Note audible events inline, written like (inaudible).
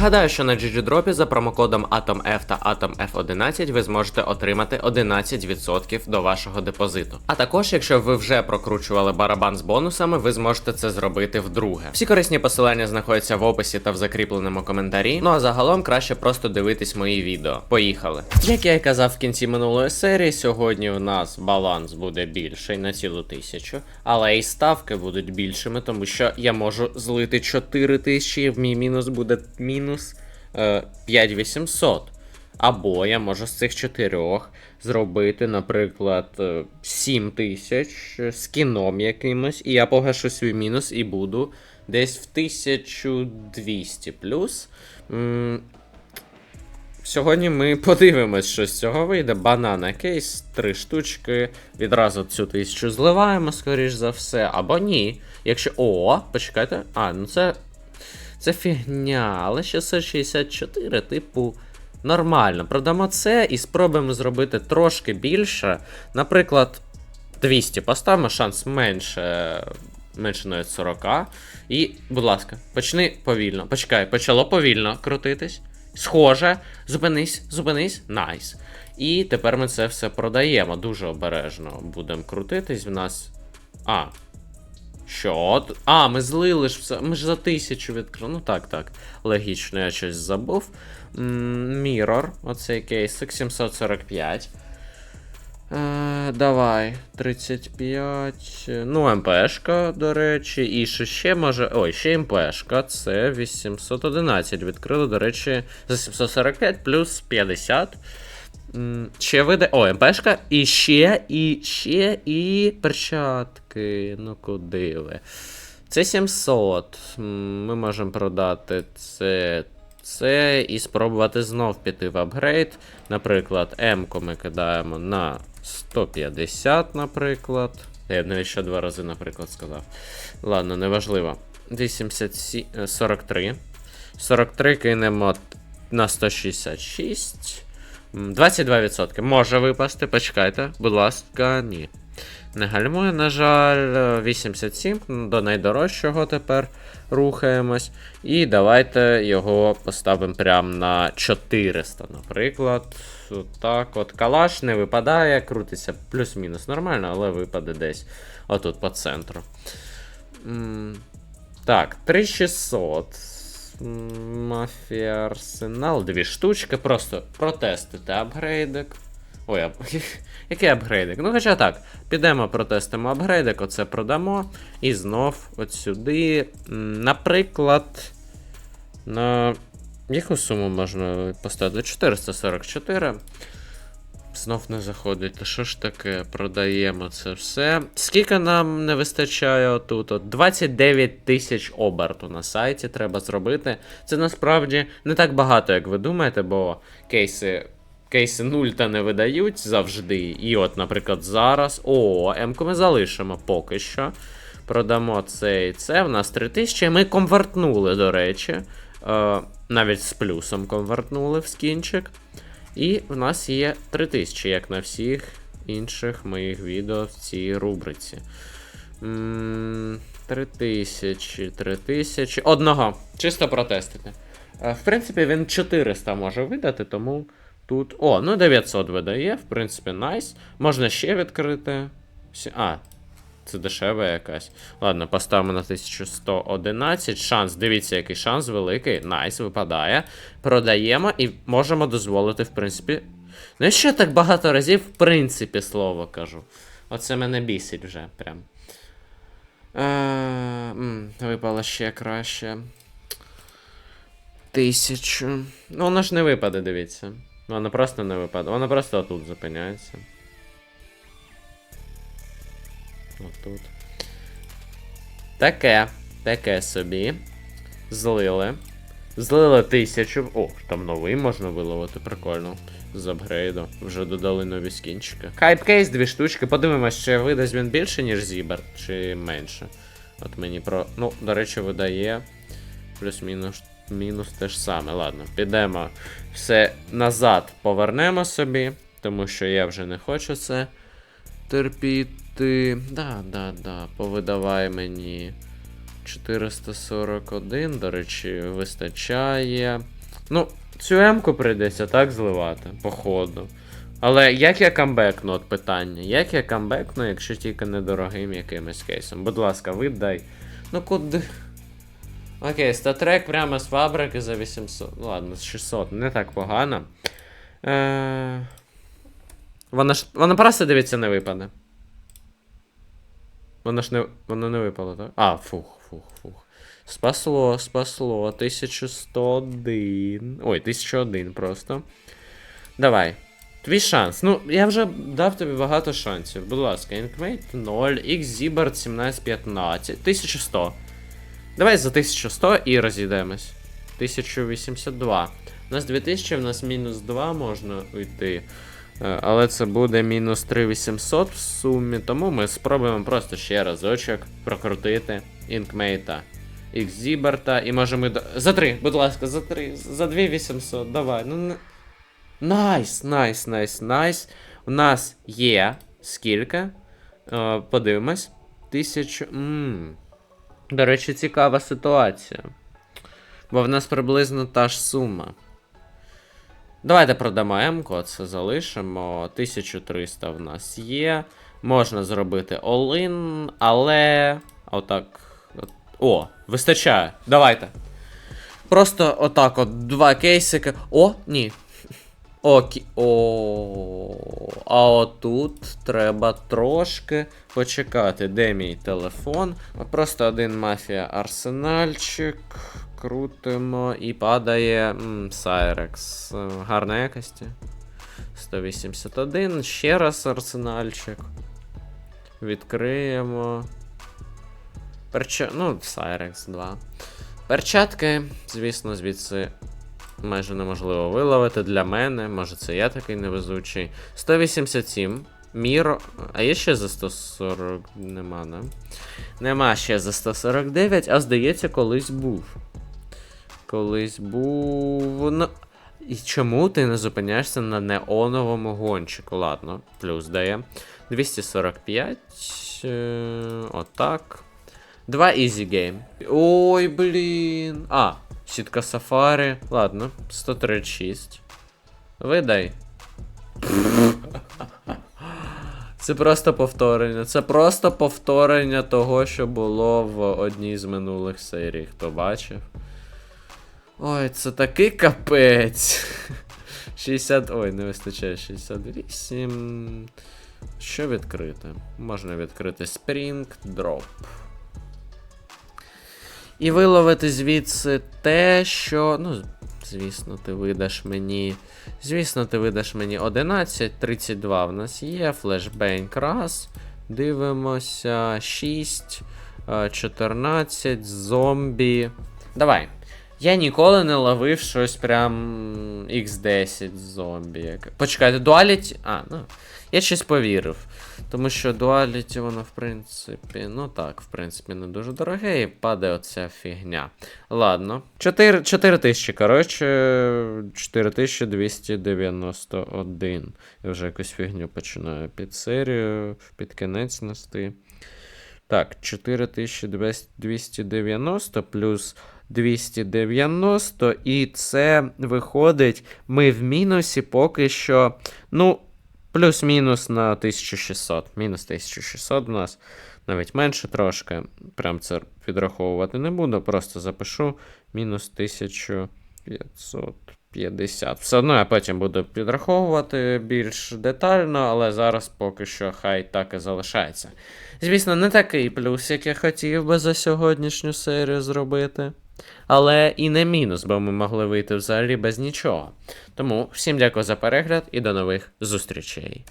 Нагадаю, що на GGDrop за промокодом AtomF та AtomF11 ви зможете отримати 11% до вашого депозиту. А також, якщо ви вже прокручували барабан з бонусами, ви зможете це зробити вдруге. Всі корисні посилання знаходяться в описі та в закріпленому коментарі. Ну а загалом краще просто дивитись мої відео. Поїхали. Як я і казав в кінці минулої серії, сьогодні в нас баланс буде більший на цілу тисячу, але і ставки будуть більшими, тому що я можу злити 4 тисячі, в мій мінус буде мінус е, 5800. Або я можу з цих чотирьох зробити, наприклад, е, 7 тисяч з кіном якимось, і я погашу свій мінус і буду десь в 1200 плюс. Сьогодні ми (laughs) подивимось, що з цього вийде. Банана кейс, три штучки. Відразу цю тисячу зливаємо, скоріш за все, або ні. Якщо. О, почекайте. А, ну це. Це фігня, але 664, типу, нормально. Продамо це і спробуємо зробити трошки більше. Наприклад, 200 поставимо, шанс менше. Менше навіть 40. І, будь ласка, почни повільно. Почекай, почало повільно крутитись. Схоже, зупинись, зупинись, найс. І тепер ми це все продаємо. Дуже обережно будемо крутитись. В нас. А. Що? А, ми злили ж все. Ми ж за тисячу відкрили. Ну так, так. Логічно, я щось забув. М, Mirror, оцей кейсик, 745. Е, давай, 35. Ну, МПшка, до речі, і що ще може. Ой, ще МПшка. Це 811. Відкрили, до речі, за 745 плюс 50. Ще виде. О, МПшка. І ще, і ще, і перчатки. Ну куди ви? Це 700. Ми можемо продати це. Це і спробувати знов піти в апгрейд. Наприклад, М-ку ми кидаємо на 150, наприклад. Я б навіть ще два рази, наприклад, сказав. Ладно, неважливо. 87, е, 43. 43 кинемо на 166. М, 22%. Може випасти, почекайте, будь ласка, ні. Не гальмує, на жаль, е, 87 до найдорожчого тепер рухаємось. І давайте його поставимо прямо на 400, наприклад. Так, от калаш не випадає, крутиться плюс-мінус нормально, але випаде десь отут по центру. Так, 3600. Мафія Арсенал, дві штучки, просто протестити апгрейдик. Ой, ап... (laughs) який апгрейдик? Ну, хоча так, підемо протестимо апгрейдик, оце продамо. І знов от сюди. Наприклад, на яку суму можна поставити? 444. Знов не заходить. Та що ж таке? Продаємо це все. Скільки нам не вистачає отут? От 29 тисяч оберту на сайті треба зробити. Це насправді не так багато, як ви думаєте, бо кейси. Кейси 0 та не видають завжди. І от, наприклад, зараз. О, М-ку ми залишимо поки що. Продамо це і це. В нас 3000. Ми конвертнули, до речі. Е, навіть з плюсом конвертнули в скінчик. І в нас є 3000, як на всіх інших моїх відео в цій рубриці. М, 3000, 3000. Одного. Чисто протестити. Е, В принципі, він 400 може видати, тому тут. О, ну 900 видає, в принципі, найс. Можна ще відкрити. А, це дешева якась. Ладно, поставимо на 1111. Шанс, дивіться, який шанс великий. Найс, випадає. Продаємо і можемо дозволити, в принципі. Ну, я ще так багато разів, в принципі, слово кажу. Оце мене бісить вже прям. Е, випало ще краще. Тисячу. Ну, воно ж не випаде, дивіться. Воно просто не випаде. Воно просто отут зупиняється. Отут. Таке. Таке собі. Злили. Злили тисячу. О, там новий можна виловити, прикольно. З апгрейду. Вже додали нові скінчики. Хайпкейс, дві штучки. Подивимось, чи видасть він більше, ніж Зібер, чи менше. От мені про. Ну, до речі, видає. Плюс-мінус мінус те ж саме. Ладно, підемо все назад повернемо собі, тому що я вже не хочу це терпіти. Да, да, да, повидавай мені 441, до речі, вистачає. Ну, цю М-ку прийдеться так зливати, походу. Але як я камбекну, от питання. Як я камбекну, якщо тільки недорогим якимось кейсом? Будь ласка, видай. Ну куди. Окей, статрек прямо з фабрики за 800. Ну, Ладно, з 600, не так погано. Е... Вона ж. Вона просто дивіться не випаде. Воно ж не. Воно не випало, так? А, фух, фух, фух. Спасло, спасло. 1101. Ой, 1001 просто. Давай. Твій шанс. Ну, я вже дав тобі багато шансів. Будь ласка, Inkmate 0, XZibert 1715. 1100. Давай за 1100 і розійдемось. 1082. У нас 2000, в нас мінус 2 можна уйти. Е, Але це буде мінус 3800 в сумі, тому ми спробуємо просто ще разочок прокрутити інкмейта Xzibert і можемо. до- За 3, будь ласка, за 3, за 2800, давай. Ну, Найс, найс, найс, найс. У нас є скільки? Е, подивимось. Тисячу. Мм. До речі, цікава ситуація. Бо в нас приблизно та ж сума. Давайте продамо М-ку, це залишимо. 1300 в нас є. Можна зробити all-in, але. Отак. от- О, вистачає. Давайте. Просто отак от два кейсики. О, ні. Окі. О. А отут треба трошки почекати. Де мій телефон? Просто один мафія арсенальчик. Крутимо і падає Сайрекс. Е, Гарна якості. 181. Ще раз арсенальчик. Відкриємо. Перча... Ну, Сайрекс 2. Перчатки, звісно, звідси майже неможливо виловити для мене. Може, це я такий невезучий. 187. Міро. А є ще за 140. Нема, не? Нема ще за 149, а здається, колись був. Колись був. Ну... І чому ти не зупиняєшся на неоновому гонщику? Ладно, плюс дає. 245. Е, отак. Два easy game. Ой, блін. А, сітка сафари. Ладно, 136. Видай. Це просто повторення. Це просто повторення того, що було в одній з минулих серій, хто бачив. Ой, це такий капець. 60. Ой, не вистачає 68. Що відкрити? Можна відкрити Spring Drop. І виловити звідси те, що. Ну, звісно, ти видаш мені. Звісно, ти видаш мені 11, 32 в нас є, флешбенк раз. Дивимося. 6, е, 14, зомбі. Давай. Я ніколи не ловив щось прям X10 зомбі. Почекайте, дуаліті. А, ну. Я щось повірив. Тому що дуаліті, воно, в принципі, ну так, в принципі, не дуже дороге, і падає оця фігня. Ладно. 4, 4 тисячі, коротше, 4291. Я вже якусь фігню починаю під серію, під кінець нести. Так, 4290 плюс 290, і це виходить, ми в мінусі поки що. Ну, плюс-мінус на 1600. Мінус 1600 у нас. Навіть менше трошки. Прям це підраховувати не буду, просто запишу мінус 1550. Все одно я потім буду підраховувати більш детально, але зараз поки що хай так і залишається. Звісно, не такий плюс, як я хотів би за сьогоднішню серію зробити. Але і не мінус, бо ми могли вийти взагалі без нічого. Тому всім дякую за перегляд і до нових зустрічей.